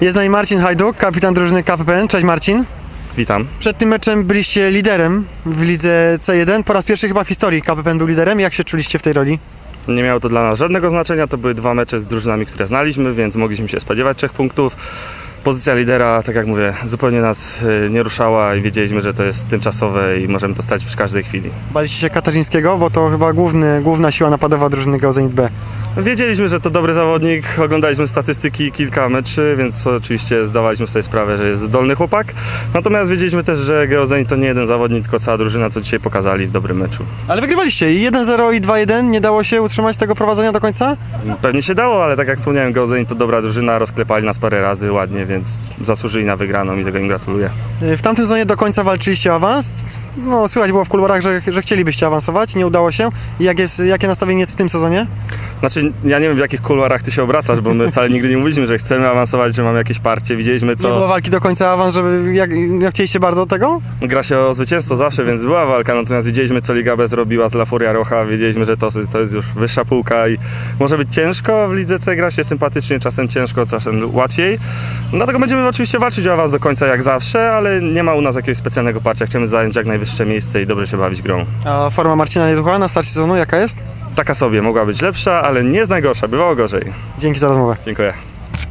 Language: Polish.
Jest z nami Marcin Hajduk, kapitan drużyny KPPN. Cześć Marcin. Witam. Przed tym meczem byliście liderem w lidze C1. Po raz pierwszy chyba w historii KPPN był liderem. Jak się czuliście w tej roli? Nie miało to dla nas żadnego znaczenia. To były dwa mecze z drużynami, które znaliśmy, więc mogliśmy się spodziewać trzech punktów. Pozycja lidera, tak jak mówię, zupełnie nas y, nie ruszała i wiedzieliśmy, że to jest tymczasowe i możemy to stać w każdej chwili. Baliście się Katarzyńskiego, bo to chyba główny, główna siła napadowa drużyny Geozenit B. Wiedzieliśmy, że to dobry zawodnik, oglądaliśmy statystyki, kilka meczy, więc oczywiście zdawaliśmy sobie sprawę, że jest zdolny chłopak. Natomiast wiedzieliśmy też, że Geozenit to nie jeden zawodnik, tylko cała drużyna, co dzisiaj pokazali w dobrym meczu. Ale wygrywaliście i 1-0 i 2-1. Nie dało się utrzymać tego prowadzenia do końca? Pewnie się dało, ale tak jak wspomniałem, Geozenit to dobra drużyna, rozklepali nas parę razy ładnie, więc zasłużyli na wygraną i tego im gratuluję. Y, W tamtym sezonie do końca walczyliście o awans. No, słychać było w kuluarach, że, że chcielibyście awansować, nie udało się. Jak jest, jakie nastawienie jest w tym sezonie? Znaczy, ja nie wiem w jakich kuluarach ty się obracasz, bo my wcale nigdy nie mówiliśmy, że chcemy awansować, że mamy jakieś parcie. Widzieliśmy Nie było co. walki do końca awans, żeby jak, jak chcieliście bardzo tego? Gra się o zwycięstwo zawsze, więc była walka, natomiast widzieliśmy co Liga B zrobiła z La Furia Rocha, wiedzieliśmy, że to, to jest już wyższa półka i może być ciężko. W Lidze C gra się sympatycznie, czasem ciężko, czasem łatwiej. Dlatego będziemy oczywiście walczyć o awans do końca jak zawsze, ale nie ma u nas jakiegoś specjalnego parcia. Chcemy zająć jak najwyższe miejsce i dobrze się bawić grą. A forma Marcina Nieducha na starcie sezonu jaka jest? Taka sobie mogła być lepsza, ale nie jest najgorsza, bywało gorzej. Dzięki za rozmowę. Dziękuję.